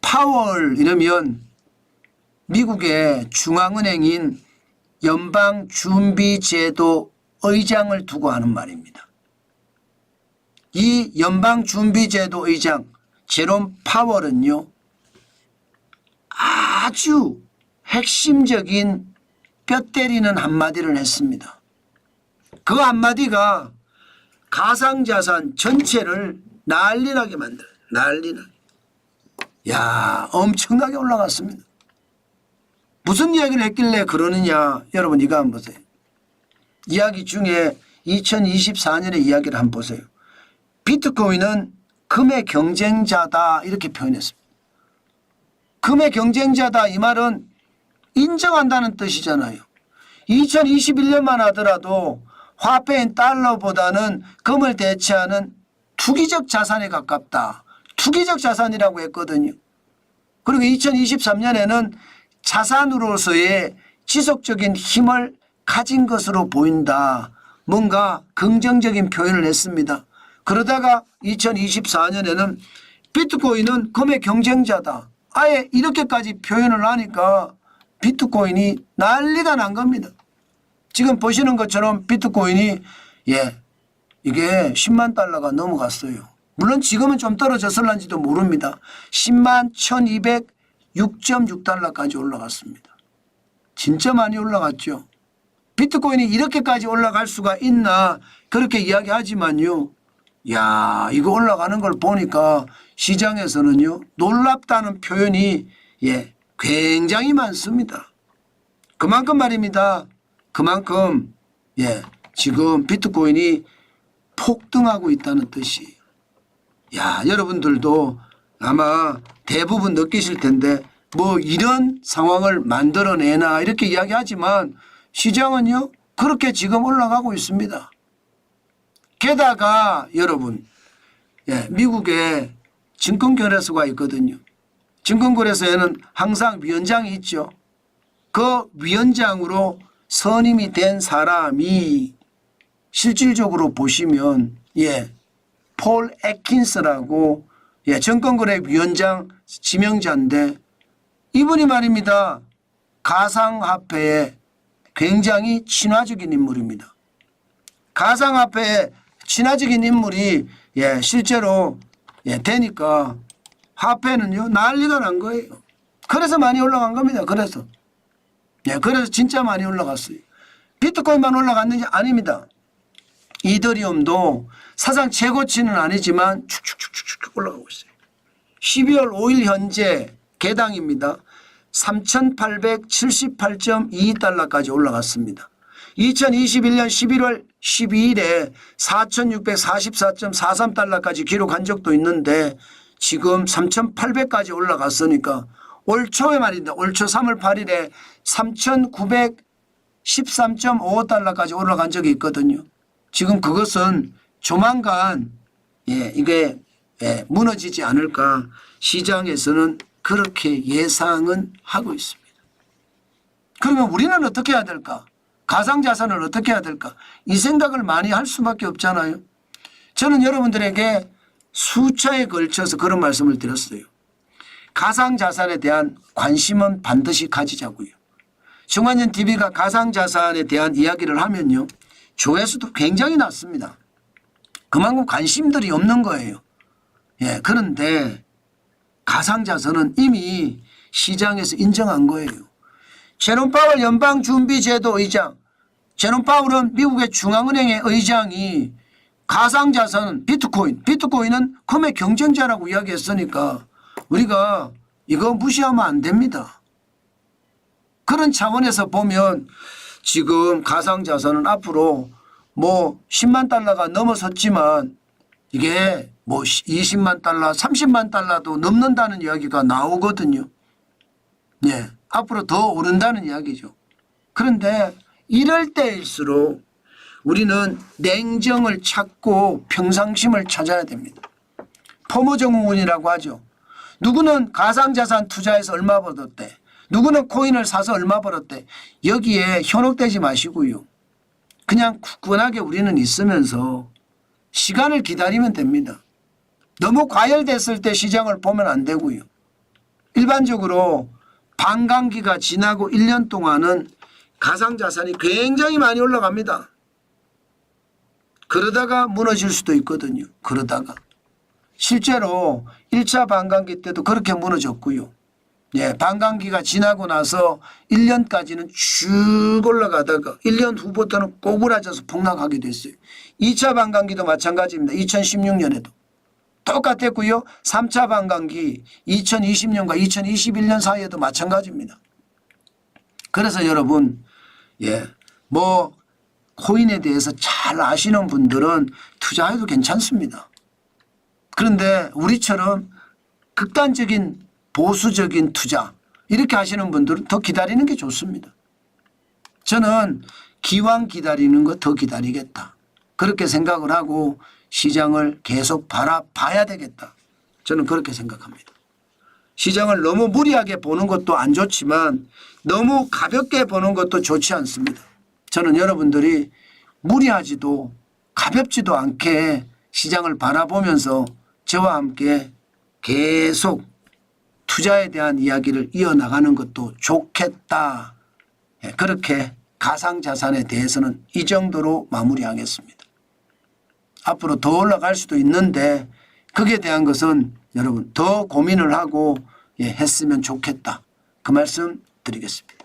파월 이러면 미국의 중앙은행인 연방준비제도 의장을 두고 하는 말입니다. 이 연방준비제도 의장 제롬 파월은요 아주 핵심적인 뼈 때리는 한마디를 했습니다. 그 한마디가 가상자산 전체를 난리나게 만들어요. 난리나게. 야 엄청나게 올라갔습니다. 무슨 이야기를 했길래 그러느냐 여러분 이거 한번 보세요. 이야기 중에 2024년의 이야기를 한번 보세요. 비트코인은 금의 경쟁자다 이렇게 표현했습니다. 금의 경쟁자다 이 말은 인정한다는 뜻이잖아요. 2021년만 하더라도 화폐인 달러보다는 금을 대체하는 투기적 자산에 가깝다. 투기적 자산이라고 했거든요. 그리고 2023년에는 자산으로서의 지속적인 힘을 가진 것으로 보인다. 뭔가 긍정적인 표현을 했습니다. 그러다가 2024년에는 비트코인은 금의 경쟁자다. 아예 이렇게까지 표현을 하니까 비트코인이 난리가 난 겁니다. 지금 보시는 것처럼 비트코인이 예 이게 10만 달러가 넘어갔어요. 물론 지금은 좀 떨어졌을런지도 모릅니다. 10만 1206.6달러까지 올라갔습니다. 진짜 많이 올라갔죠. 비트코인이 이렇게까지 올라갈 수가 있나 그렇게 이야기하지만요. 야 이거 올라가는 걸 보니까 시장에서는요 놀랍다는 표현이 예 굉장히 많습니다. 그만큼 말입니다. 그만큼 예 지금 비트코인이 폭등하고 있다는 뜻이에요. 야 여러분들도 아마 대부분 느끼실 텐데 뭐 이런 상황을 만들어내나 이렇게 이야기하지만 시장은요 그렇게 지금 올라가고 있습니다. 게다가 여러분 예, 미국에 증권거래소가 있거든요. 증권거래소에는 항상 위원장이 있죠. 그 위원장으로 선임이 된 사람이 실질적으로 보시면 예, 폴 애킨스라고 예, 증권거래위원장 지명자인데 이분이 말입니다. 가상화폐에 굉장히 친화적인 인물입니다. 가상화폐에 친화적인 인물이 예, 실제로 예, 되니까 화폐는요 난리가 난 거예요. 그래서 많이 올라간 겁니다. 그래서 예, 그래서 진짜 많이 올라갔어요. 비트코인만 올라갔는지 아닙니다. 이더리움도 사상 최고치는 아니지만 축축축축축 올라가고 있어요. 12월 5일 현재 개당입니다. 3,878.22달러까지 올라갔습니다. 2021년 11월 12일에 4,644.43달러까지 기록한 적도 있는데 지금 3,800까지 올라갔으니까 올 초에 말입니다. 올 초 3월 8일에 3,913.55달러까지 올라간 적이 있거든요. 지금 그것은 조만간 예, 이게 예, 무너지지 않을까 시장에서는 그렇게 예상은 하고 있습니다. 그러면 우리는 어떻게 해야 될까? 가상자산을 어떻게 해야 될까? 이 생각을 많이 할 수밖에 없잖아요. 저는 여러분들에게 수차에 걸쳐서 그런 말씀을 드렸어요. 가상자산에 대한 관심은 반드시 가지자고요. 정관년 TV가 가상자산에 대한 이야기를 하면요. 조회수도 굉장히 낮습니다. 그만큼 관심들이 없는 거예요. 예, 그런데 가상자산은 이미 시장에서 인정한 거예요. 제롬 파월 연방준비제도 의장, 제롬 파월은 미국의 중앙은행의 의장이 가상자산 비트코인, 비트코인은 금의 경쟁자라고 이야기했으니까 우리가 이거 무시하면 안 됩니다. 그런 차원에서 보면 지금 가상자산은 앞으로 뭐 10만 달러가 넘어섰지만 이게 뭐 20만 달러, 30만 달러도 넘는다는 이야기가 나오거든요. 예. 앞으로 더 오른다는 이야기죠. 그런데 이럴 때일수록 우리는 냉정을 찾고 평상심을 찾아야 됩니다. 포모정후군이라고 하죠. 누구는 가상자산 투자해서 얼마 벌었대. 누구는 코인을 사서 얼마 벌었대. 여기에 현혹되지 마시고요. 그냥 굳건하게 우리는 있으면서 시간을 기다리면 됩니다. 너무 과열됐을 때 시장을 보면 안 되고요. 일반적으로 반감기가 지나고 1년 동안은 가상자산이 굉장히 많이 올라갑니다. 그러다가 무너질 수도 있거든요. 그러다가. 실제로 1차 반감기 때도 그렇게 무너졌고요. 예, 반감기가 지나고 나서 1년까지는 쭉 올라가다가 1년 후부터는 꼬부라져서 폭락하게 됐어요. 2차 반감기도 마찬가지입니다. 2016년에도. 똑같았고요. 3차 반감기 2020년과 2021년 사이에도 마찬가지입니다. 그래서 여러분, 예, 뭐, 코인에 대해서 잘 아시는 분들은 투자해도 괜찮습니다. 그런데 우리처럼 극단적인 보수적인 투자 이렇게 하시는 분들은 더 기다리는 게 좋습니다. 저는 기왕 기다리는 거 더 기다리겠다. 그렇게 생각을 하고 시장을 계속 바라봐야 되겠다. 저는 그렇게 생각합니다. 시장을 너무 무리하게 보는 것도 안 좋지만 너무 가볍게 보는 것도 좋지 않습니다. 저는 여러분들이 무리하지도 가볍지도 않게 시장을 바라보면서 저와 함께 계속 투자에 대한 이야기를 이어나가는 것도 좋겠다. 예, 그렇게 가상자산에 대해서는 이 정도로 마무리하겠습니다. 앞으로 더 올라갈 수도 있는데 거기에 대한 것은 여러분 더 고민을 하고 예, 했으면 좋겠다. 그 말씀 드리겠습니다.